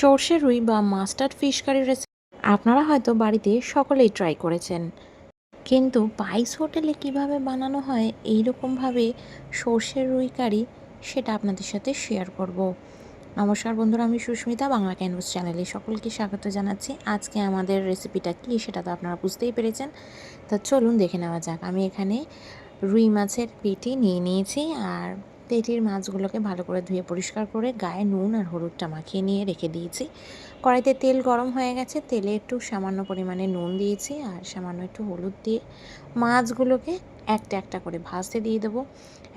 সর্ষে, রুই বা মাস্টার্ড ফিশ কারি রেসিপি আপনারা হয়তো বাড়িতে সকলেই ট্রাই করেছেন। কিন্তু পাইস হোটেলে কীভাবে বানানো হয় এই রকমভাবে সর্ষের রুই কারি সেটা আপনাদের সাথে শেয়ার করব। নমস্কার বন্ধুরা, আমি সুস্মিতা, বাংলা ক্যানভাস চ্যানেলে সকলকে স্বাগত জানাচ্ছি। আজকে আমাদের রেসিপিটা কী সেটা তো আপনারা বুঝতেই পেরেছেন। তা চলুন দেখে নেওয়া যাক। আমি এখানে রুই মাছের পেটি নিয়ে নিয়েছি আর পেটির মাছগুলোকে ভালো করে ধুয়ে পরিষ্কার করে গায়ে নুন আর হলুদটা মাখিয়ে নিয়ে রেখে দিয়েছি। কড়াইতে তেল গরম হয়ে গেছে, তেলে একটু সামান্য পরিমাণে নুন দিয়েছি আর সামান্য একটু হলুদ দিয়ে মাছগুলোকে একটা একটা করে ভাজতে দিয়ে দেবো।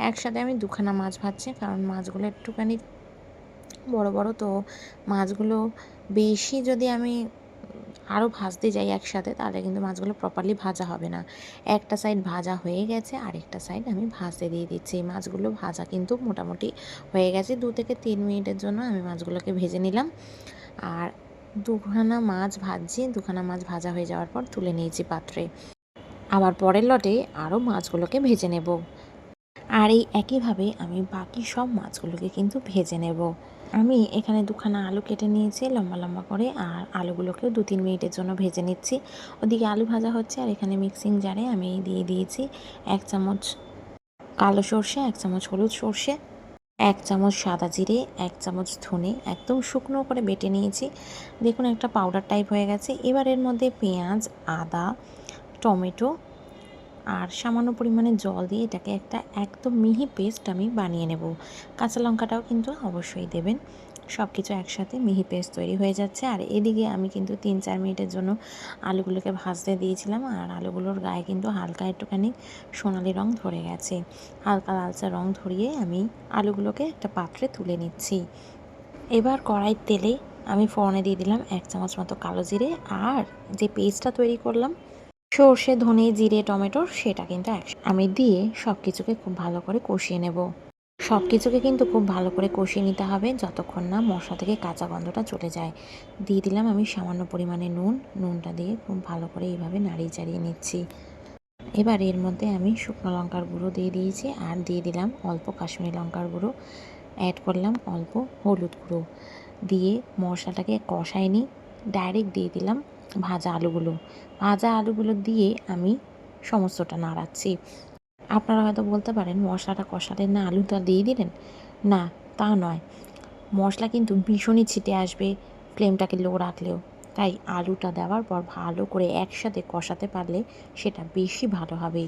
একসাথে আমি দুখানা মাছ ভাজছি, কারণ মাছগুলো একটুখানি বড় বড়, তো মাছগুলো বেশি যদি আমি আরও ভাজতে যাই একসাথে, তাহলে কিন্তু মাছগুলো প্রপারলি ভাজা হবে না। একটা সাইড ভাজা হয়ে গেছে, আরেকটা সাইড আমি ভাজতে দিয়ে দিচ্ছি। মাছগুলো ভাজা কিন্তু মোটামুটি হয়ে গেছে। দু থেকে তিন মিনিটের জন্য আমি মাছগুলোকে ভেজে নিলাম। আর দুখানা মাছ ভাজছি, দুখানা মাছ ভাজা হয়ে যাওয়ার পর তুলে নিয়েছি পাত্রে। আবার পরের লটে আরও মাছগুলোকে ভেজে নেব। আর এই একইভাবে আমি বাকি সব মাছগুলোকে কিন্তু ভেজে নেব। আমি এখানে দুখানা আলু কেটে নিয়েছি, লম্বা লম্বা করে, আর আলুগুলোকেও দু তিন মিনিটের জন্য ভেজে নিচ্ছি। ওদিকে আলু ভাজা হচ্ছে, আর এখানে মিক্সিং জারে আমি দিয়ে দিয়েছি এক চামচ কালো সর্ষে, এক চামচ হলুদ সর্ষে, এক চামচ সাদা জিরে, এক চামচ ধনে, একদম শুকনো করে বেটে নিয়েছি। দেখুন একটা পাউডার টাইপ হয়ে গেছে। এবার এর মধ্যে পেঁয়াজ, আদা, টমেটো আর সামান্য পরিমাণে জল দিয়ে এটাকে একটা একদম মিহি পেস্ট আমি বানিয়ে নেব। কাঁচা লঙ্কাটাও কিন্তু অবশ্যই দেবেন। সব কিছু একসাথে মিহি পেস্ট তৈরি হয়ে যাচ্ছে। আর এদিকে আমি কিন্তু তিন চার মিনিটের জন্য আলুগুলোকে ভাজতে দিয়েছিলাম। আর আলুগুলোর গায়ে কিন্তু হালকা একটুখানি সোনালি রং ধরে গেছে। হালকা লালচা রং ধরিয়ে আমি আলুগুলোকে একটা পাত্রে তুলে নিচ্ছি। এবার কড়াইয়ের তেলে আমি ফোড়নে দিয়ে দিলাম এক চামচ মতো কালো জিরে। আর যে পেস্টটা তৈরি করলাম সর্ষে, ধনে, জিরে টমেটো সেটা কিন্তু আমি দিয়ে সব কিছুকে খুব ভালো করে কষিয়ে নেব। সব কিছুকে কিন্তু খুব ভালো করে কষিয়ে নিতে হবে যতক্ষণ না মশলা থেকে কাঁচা গন্ধটা চলে যায়। দিয়ে দিলাম আমি সামান্য পরিমাণে নুন। নুনটা দিয়ে খুব ভালো করে এইভাবে নাড়িয়ে চাড়িয়ে নিচ্ছি। এবার এর মধ্যে আমি শুকনো লঙ্কার গুঁড়ো দিয়ে দিয়েছি আর দিয়ে দিলাম অল্প কাশ্মীরি লঙ্কার গুঁড়ো। অ্যাড করলাম অল্প হলুদ গুঁড়ো। দিয়ে মশলাটাকে কষাই নিই ডাইরেক্ট দিয়ে দিলাম ভাজা আলুগুলো। ভাজা আলুগুলো দিয়ে আমি সমস্তটা নাড়াচ্ছি। আপনারা হয়তো বলতে পারেন, মশলাটা কষালেন না আলুটা দিয়ে দিলেন? না, তা নয়। মশলা কিন্তু ভীষণই ছিটে আসবে ফ্লেমটাকে লো রাখলেও। তাই আলুটা দেওয়ার পর ভালো করে একসাথে কষাতে পারলে সেটা বেশি ভালো হবে।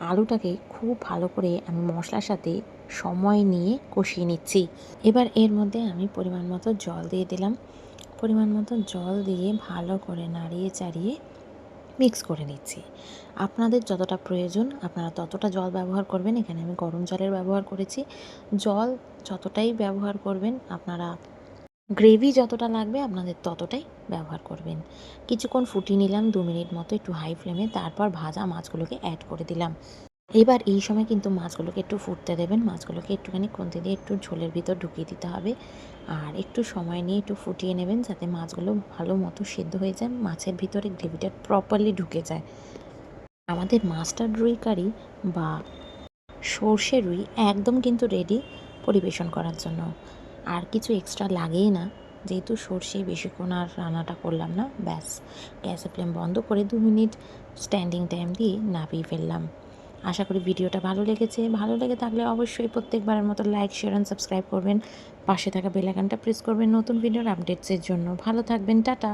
আলুটাকে খুব ভালো করে আমি মশলার সাথে সময় নিয়ে কষিয়ে নিচ্ছি। এবার এর মধ্যে আমি পরিমাণ মতো জল দিয়ে দিলাম। পরিমাণ মতো জল দিয়ে ভালো করে নাড়িয়ে চাড়িয়ে মিক্স করে নিচ্ছি। আপনাদের যতটা প্রয়োজন, আপনারা ততটা জল ব্যবহার করবেন। এখানে আমি গরম জলের ব্যবহার করেছি। জল যতটাই ব্যবহার করবেন, আপনারা গ্রেভি যতটা লাগবে, আপনাদের ততটাই ব্যবহার করবেন। কিছুক্ষণ ফুটিয়ে নিলাম, দু মিনিট মতো একটু হাই ফ্লেমে তারপর ভাজা মাছগুলোকে অ্যাড করে দিলাম। এবার এই সময় কিন্তু মাছগুলোকে একটু ফুটতে দেবেন। মাছগুলোকে একটুখানি কন্তি দিয়ে একটু ঝোলের ভিতর ঢুকিয়ে দিতে হবে। আর একটু সময় নিয়ে একটু ফুটিয়ে নেবেন যাতে মাছগুলো ভালো মতো সেদ্ধ হয়ে যায়, মাছের ভিতরে গ্রেভিটা প্রপারলি ঢুকে যায়। আমাদের মাস্টার্ড রুই কারি বা সর্ষে রুই একদম কিন্তু রেডি পরিবেশন করার জন্য। আর কিছু এক্সট্রা লাগেই না, যেহেতু সর্ষে বেশিক্ষণ আর রান্নাটা করলাম না, ব্যাস। গ্যাসের ফ্লেম বন্ধ করে দু মিনিট স্ট্যান্ডিং টাইম দিয়ে নাপিয়ে ফেললাম। আশা করি ভিডিওটা ভালো লেগেছে। ভালো লেগে থাকলে অবশ্যই প্রত্যেকবারের মতো লাইক শেয়ার অ্যান্ড সাবস্ক্রাইব করবেন। পাশে থাকা বেলাকানটা প্রেস করবেন নতুন ভিডিওর আপডেটসের জন্য। ভালো থাকবেন, টাটা!